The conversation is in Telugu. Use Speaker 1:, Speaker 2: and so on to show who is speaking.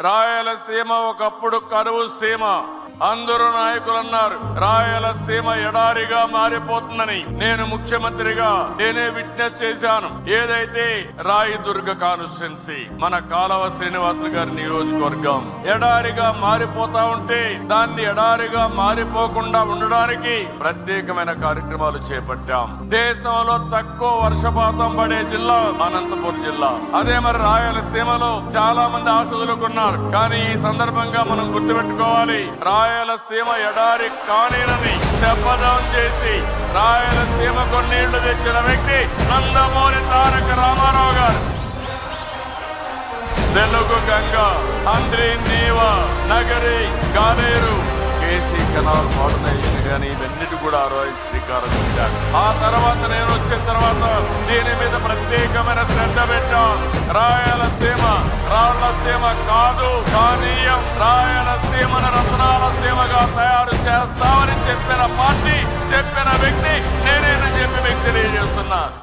Speaker 1: రాయలసీమ ఒకప్పుడు కరువు సీమ. అందరూ నాయకులు అన్నారు రాయలసీమ ఎడారిగా మారిపోతుందని నేను ముఖ్యమంత్రిగా నేనే విట్నెస్ చేశాను. ఏదైతే రాయదుర్గ కాన్స్టిట్యున్సీ మన కాలవ శ్రీనివాసులు గారి నియోజకవర్గం ఎడారిగా మారిపోతా ఉంటే దాన్ని ఎడారిగా మారిపోకుండా ఉండడానికి ప్రత్యేకమైన కార్యక్రమాలు చేపట్టాం. దేశంలో తక్కువ వర్షపాతం పడే జిల్లా అనంతపురం జిల్లా. అదే మరి రాయలసీమలో చాలా మంది ఆశలుకున్నారు కానీ ఈ సందర్భంగా మనం గుర్తుపెట్టుకోవాలి రాయలసీమ ఎడారి కానినని శపథం చేసి రాయలసీమకు నీళ్ళు తెచ్చిన వ్యక్తి నందమూరి తారక రామారావు గారు. Telugu Ganga Handri Neeva Nagari Galeru KC canal modernisation కానీ ఇవన్నిటి కూడా ఆ రోజు శ్రీకారం చుట్టాడు ఆ తర్వాత నేను వచ్చిన తర్వాత దీని మీద ప్రత్యేకమైన శ్రద్ధ పెట్టాం. రాయ రాళ్ళసీమ కాదు కానీయం రాయలసీమను రత్నాల సీమగా తయారు చేస్తామని చెప్పిన పార్టీ చెప్పిన వ్యక్తి నేనేనని చెప్పి మీకు తెలియజేస్తున్నా.